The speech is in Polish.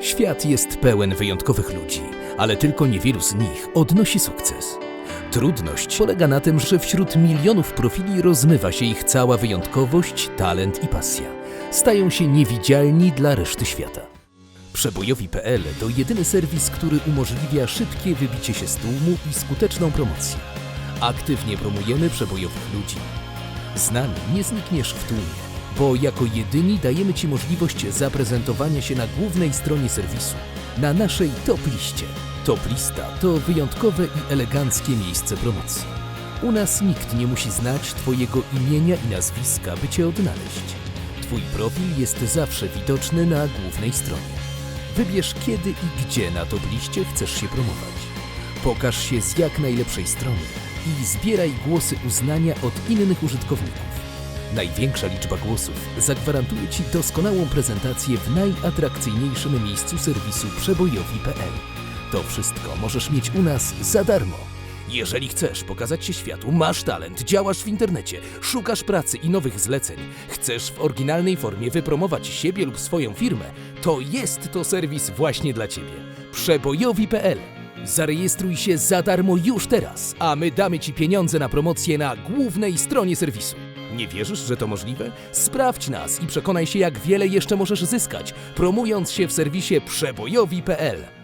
Świat jest pełen wyjątkowych ludzi, ale tylko niewielu z nich odnosi sukces. Trudność polega na tym, że wśród milionów profili rozmywa się ich cała wyjątkowość, talent i pasja. Stają się niewidzialni dla reszty świata. Przebojowi.pl to jedyny serwis, który umożliwia szybkie wybicie się z tłumu i skuteczną promocję. Aktywnie promujemy przebojowych ludzi. Z nami nie znikniesz w tłumie, bo jako jedyni dajemy Ci możliwość zaprezentowania się na głównej stronie serwisu, na naszej top liście. Top lista to wyjątkowe i eleganckie miejsce promocji. U nas nikt nie musi znać Twojego imienia i nazwiska, by Cię odnaleźć. Twój profil jest zawsze widoczny na głównej stronie. Wybierz kiedy i gdzie na top liście chcesz się promować. Pokaż się z jak najlepszej strony i zbieraj głosy uznania od innych użytkowników. Największa liczba głosów zagwarantuje Ci doskonałą prezentację w najatrakcyjniejszym miejscu serwisu przebojowi.pl. To wszystko możesz mieć u nas za darmo. Jeżeli chcesz pokazać się światu, masz talent, działasz w internecie, szukasz pracy i nowych zleceń, chcesz w oryginalnej formie wypromować siebie lub swoją firmę, to jest to serwis właśnie dla Ciebie. Przebojowi.pl Zarejestruj się za darmo już teraz, a my damy Ci pieniądze na promocję na głównej stronie serwisu. Nie wierzysz, że to możliwe? Sprawdź nas i przekonaj się, jak wiele jeszcze możesz zyskać, promując się w serwisie przebojowi.pl.